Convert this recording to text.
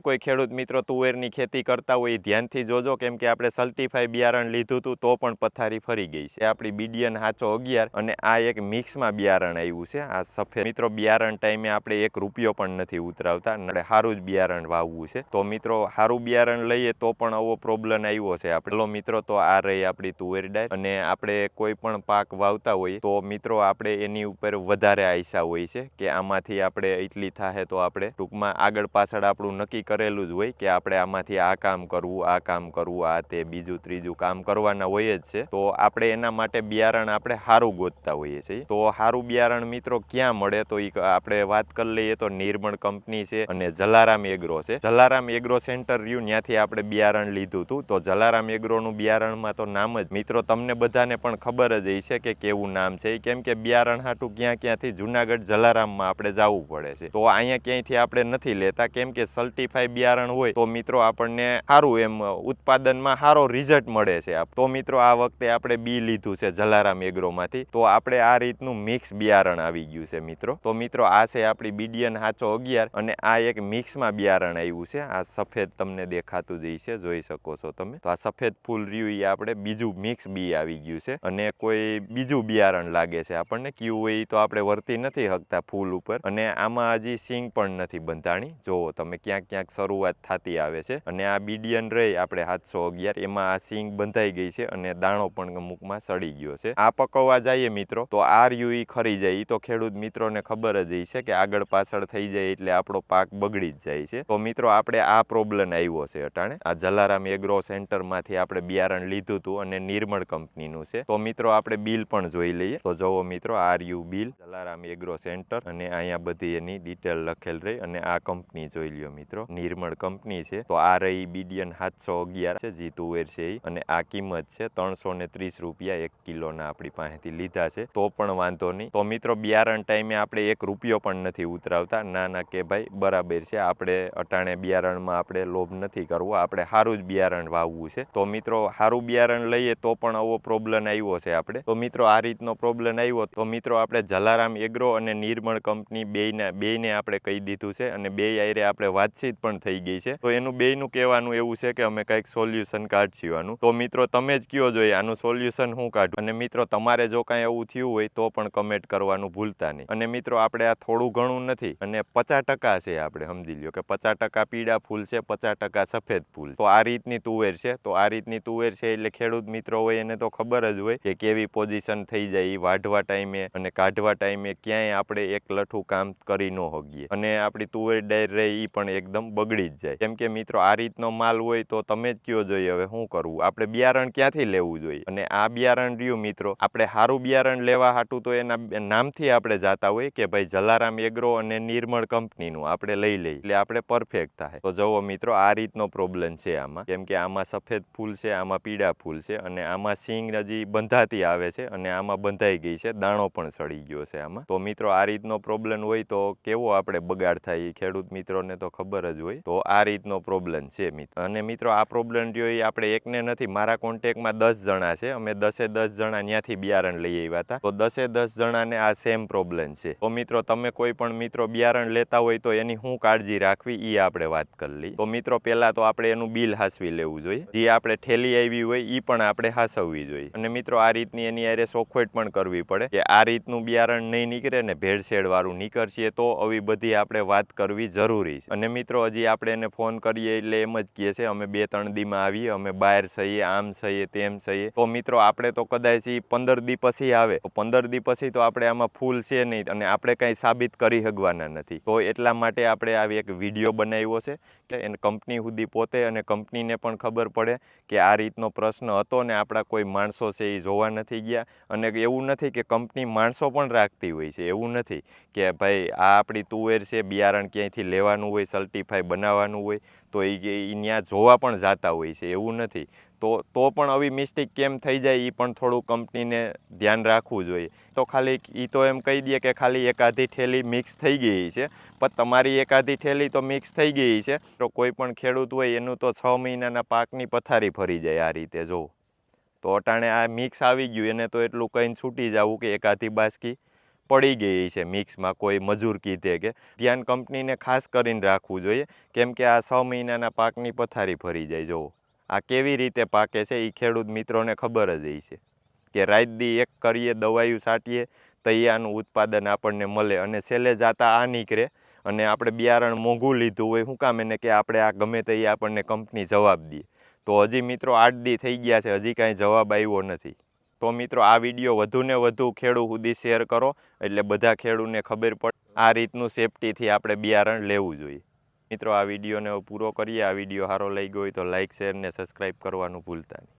કોઈ ખેડૂત મિત્રો તુવેરની ખેતી કરતા હોય એ ધ્યાનથી જોજો, કેમ કે આપણે સલ્ટીફાઈ બિયારણ લીધું હતું તો પણ પથારી ફરી ગઈ છે. આપણી બીડિયન હાચો અગિયાર અને આ એક મિક્સમાં બિયારણ આવ્યું છે. આ સફેદ મિત્રો, બિયારણ ટાઈમે આપણે એક રૂપિયો પણ નથી ઉતરાવતા અને સારું જ બિયારણ વાવવું છે. તો મિત્રો સારું બિયારણ લઈએ તો પણ આવો પ્રોબ્લેમ આવ્યો છે. આપણો મિત્રો, તો આ રહી આપણી તુવેર ડાય અને આપણે કોઈ પણ પાક વાવતા હોઈએ તો મિત્રો, આપણે એની ઉપર વધારે આયસા હોય છે કે આમાંથી આપણે એટલી થાય તો આપણે ટૂંકમાં આગળ પાછળ આપણું નક્કી કરેલું જ હોય કે આપણે આમાંથી આ કામ કરવું, આ કામ કરવું, આ તે બીજું, ત્રીજું કામ કરવાના હોય જ છે. તો આપણે એના માટે બિયારણ આપણે સારું ગોતતા હોઈએ છીએ. તો સારું બિયારણ મિત્રો ક્યાં મળે તો આપણે વાત કરી લઈએ તો નિર્મળ કંપની છે અને જલારામ એગ્રો છે. જલારામ એગ્રો સેન્ટર રહ્યું, ત્યાંથી આપણે બિયારણ લીધું હતું તો જલારામ એગ્રોનું બિયારણમાં તો નામ જ. મિત્રો, તમને બધાને પણ ખબર જ હશે કે કેવું નામ છે. કેમ કે બિયારણ હાટું ક્યાં ક્યાંથી જુનાગઢ જલારામમાં આપણે જવું પડે છે. તો અહીંયા ક્યાંયથી આપણે નથી લેતા. કેમ કે સલ્ટીફાઈ બિયારણ હોય, તો મિત્રો આપણને સારું એમ ઉત્પાદનમાં સારો રિઝલ્ટ મળે છે તો મિત્રો આ વખતે આપણે બી લીધું છે જલારામ એગ્રોમાંથી. તો આપણે આ રીતનું મિક્સ બિયારણ આવી ગયું છે મિત્રો. તો મિત્રો આ છે આપણી બીડીયન સાચો અગિયાર અને આ એક મિક્સમાં બિયારણ આવ્યું છે. આ સફેદ તમને દેખાતું જ છે જોઈ શકો છો તમે. તો આ સફેદ ફૂલ રહ્યું એ આપણે બીજું મિક્સ બી આવી ગયું છે. અને કોઈ બીજું બિયારણ લાગે છે આપણને કયું ઈ તો આપણે વર્તી નથી શકતા ફૂલ ઉપર. અને આમાં હજી સિંગ પણ નથી બંધાણી. જોવો તમે ક્યાંક ક્યાંક શરૂઆત થતી આવે છે. અને આ બીડિયન રહી આપણે સાતસો અગિયાર, એમાં આ સિંગ બંધાઈ ગઈ છે અને દાણો પણ અમુકમાં સડી ગયો છે. આ પકવવા જઈએ મિત્રો. તો આર રહ્યું ખરી જાય. એ તો ખેડૂત મિત્રોને ખબર જ છે કે આગળ પાછળ થઈ જાય એટલે આપણો પાક બગડી જ જાય છે. તો મિત્રો, આપણે આ પ્રોબ્લેમ આવ્યો છે અટાણે. આ જલારામ એગ્રો સેન્ટરમાંથી આપણે બિયારણ લીધું હતું અને નિર્મળ કંપનીનું છે. તો મિત્રો, આપણે બિલ પણ જોઈ લઈએ. તો જુઓ મિત્રો આર યુ બિલ, જલારામ એગ્રો સેન્ટર અને અહીંયા બધી એની ડિટેલ લખેલ રહી અને આ કંપની જોઈ લ્યો મિત્રો. નિર્મળ કંપની છે. તો આ રહી બીડિયન સાતસો અગિયાર છે જી તુવેર છે અને આ કિંમત છે ત્રણસો ને ત્રીસ રૂપિયા એક કિલોના આપણી પાસેથી લીધા છે. તો પણ વાંધો નહીં. તો મિત્રો, બિયારણ ટાઈમે આપણે એક રૂપિયો પણ નથી ઉતરાવતા. ના ના કે ભાઈ, બરાબર છે. આપણે અટાણે બિયારણમાં આપણે લોભ નથી કરવો. આપણે સારું જ બિયારણ વાવવું છે. તો મિત્રો સારું બિયારણ લઈએ તો પણ આવો પ્રોબ્લેમ આવ્યો છે આપણે. તો મિત્રો, આ રીતનો પ્રોબ્લેમ આવ્યો તો મિત્રો, આપણે જલારામ એગ્રો અને નિર્મળ કંપની બેયના બેયને આપણે કહી દીધું છે. અને બે આયરે આપણે વાતચીત પણ થઈ ગઈ છે. તો એનું બેયનું કહેવાનું એવું છે કે અમે કંઈક સોલ્યુશન કાઢશીવાનું. તો મિત્રો તમે જ કયો જોઈએ આનું સોલ્યુશન હું કાઢું? અને મિત્રો તમારે જો કાંઈ એવું થયું હોય તો પણ કમેન્ટ કરવાનું ભૂલતા નહીં. અને મિત્રો આપણે આ થોડું ઘણું નથી, અને પચાસ ટકા છે આપણે, સમજી લ્યો કે પચાસ ટકા પીળા ફૂલ છે, પચાસ ટકા સફેદ ફૂલ. તો આ રીતની તુવેર છે. તો આ રીતની તુવેર છે એટલે ખેડૂત મિત્રો હોય એને તો ખબર જ હોય કે કેવી પોઝિશન થઈ જાય એ વાઢવા ટાઈમે, અને કાઢવા ટાઈમે ક્યાંય આપણે એક લઠું કામ કરી ન હોગીએ અને આપણી તુવેર ડાયર રહે એ પણ એકદમ બગડી જ જાય. કેમ કે મિત્રો, આ રીતનો માલ હોય તો તમે જ કયો જોઈએ, હવે શું કરવું આપણે બિયારણ ક્યાંથી લેવું જોઈએ? અને આ બિયારણ રહ્યું મિત્રો, આપણે સારું બિયારણ લેવા હાટું તો એના નામથી આપણે જાતા હોય કે ભાઈ જલારામ એગ્રો અને નિર્મળ કંપનીનું આપણે લઈ લઈએ. એટલે આપણે પરફેક્ટ થાય. તો જુઓ મિત્રો, આ રીતનો પ્રોબ્લેમ છે આમાં. કેમ કે આમાં સફેદ ફૂલ છે, આમાં પીળા ફૂલ છે અને આમાં સિંગ હજી બંધાતી આવે છે અને આમાં બંધાઈ ગઈ છે, દાણો પણ સડી ગયો છે આમાં. તો મિત્રો, આ રીતનો પ્રોબ્લેમ હોય તો કેવો આપણે બગાડ થાય એ ખેડૂત મિત્રોને તો ખબર જ હોય. તો આ રીતનો પ્રોબ્લેમ છે મિત્રો અને મિત્રો, આ પ્રોબ્લેમ રહ્યો એ આપણે એકને નથી, મારા કોન્ટેકમાં દસ જણા છે. અમે દસે દસ જણા ત્યાંથી બિયારણ લઈ આવ્યા હતા. તો દસે દસ જણાને આ સેમ પ્રોબ્લેમ છે. તો મિત્રો, તમે કોઈ પણ મિત્રો બિયારણ લેતા હોય તો એની શું કાળજી રાખવી એ આપણે વાત કરી તો મિત્રો, પહેલા તો આપણે એનું બિલ હાસવી લેવું જોઈએ. જે આપણે ઠેલી આવી હોય એ પણ આપણે હાસવવી જોઈએ. અને મિત્રો, આ રીતની એની આરે સોખવેટ પણ કરવી પડે કે આ રીતનું બિયારણ નહીં નીકળે ને ભેળસેળ વાળું નીકળશે, તો આવી બધી આપણે વાત કરવી જરૂરી છે. અને મિત્રો, હજી આપણે એને ફોન કરીએ એટલે એમ જ કહે છે, અમે બે ત્રણ દીમાં આવીએ, અમે બહાર સહીએ, આમ સહીએ, તેમ સહીએ. તો મિત્રો, આપણે તો કદાચ એ પંદર દી પછી આવે. તો પંદર દી પછી તો આપણે આમાં ફૂલ છે નહીં અને આપણે કાંઈ સાબિત કરી શકવાના નથી. તો એટલા માટે આપણે આવી એક વીડિયો બનાવ્યો છે કે એને કંપની સુધી પોતે અને કંપનીને પણ ખબર પડે કે આ રીતનો પ્રશ્ન હતો ને આપણા કોઈ માણસો છે એ જોવા નથી ગયા. અને એવું નથી કે કંપની માણસો પણ રાખતી હોય છે. એવું નથી કે ભાઈ, આ આપણી તુવેર છે, બિયારણ ક્યાંયથી લેવાનું હોય સલ્ટીફાઈ બનાવવાનું હોય, તો એ ત્યાં જોવા પણ જતા હોય છે, એવું નથી. તો તો પણ આવી મિસ્ટેક કેમ થઈ જાય એ પણ થોડું કંપનીને ધ્યાન રાખવું જોઈએ. તો ખાલી એ તો એમ કહી દઈએ કે ખાલી એકાધી ઠેલી મિક્સ થઈ ગઈ છે, પણ તમારી એકાધી ઠેલી તો મિક્સ થઈ ગઈ છે. તો કોઈ પણ ખેડૂત હોય, એનું તો છ મહિનાના પાકની પથારી ફરી જાય આ રીતે, જો. તો અટાણે આ મિક્સ આવી ગયું, એને તો એટલું કહીને છૂટી જવું કે એકાધી બાસકી પડી ગઈ છે મિક્સમાં કોઈ મજૂર કીધે કે, ધ્યાન કંપનીને ખાસ કરીને રાખવું જોઈએ, કેમ કે આ છ મહિનાના પાકની પથારી ફરી જાય. જુઓ, આ કેવી રીતે પાકે છે એ ખેડૂત મિત્રોને ખબર જ હશે કે રાત દી એક કરીએ દવાયું છાંટીએ તો એ આનું ઉત્પાદન આપણને મળે અને છેલ્લે જાતા આ નીકળે અને આપણે બિયારણ મોંઘું લીધું હોય શું કામ એને કે આપણે આ ગમે તે આપણને કંપની જવાબ દે. તો હજી મિત્રો આઠ દી થઈ ગયા છે, હજી કાંઈ જવાબ આવ્યો નથી. તો મિત્રો આ વીડિયો વધુને વધુ ખેડૂ સુધી શેર કરો એટલે બધા ખેડૂને ખબર પડે. આ રીતનું સેફટીથી આપણે બિયારણ લેવું જોઈએ. મિત્રો આ વિડીયોને પૂરો કરીએ. આ વીડિયો સારો લઈ ગયો હોય તો લાઇક શેર ને સબસ્ક્રાઈબ કરવાનું ભૂલતા નહીં.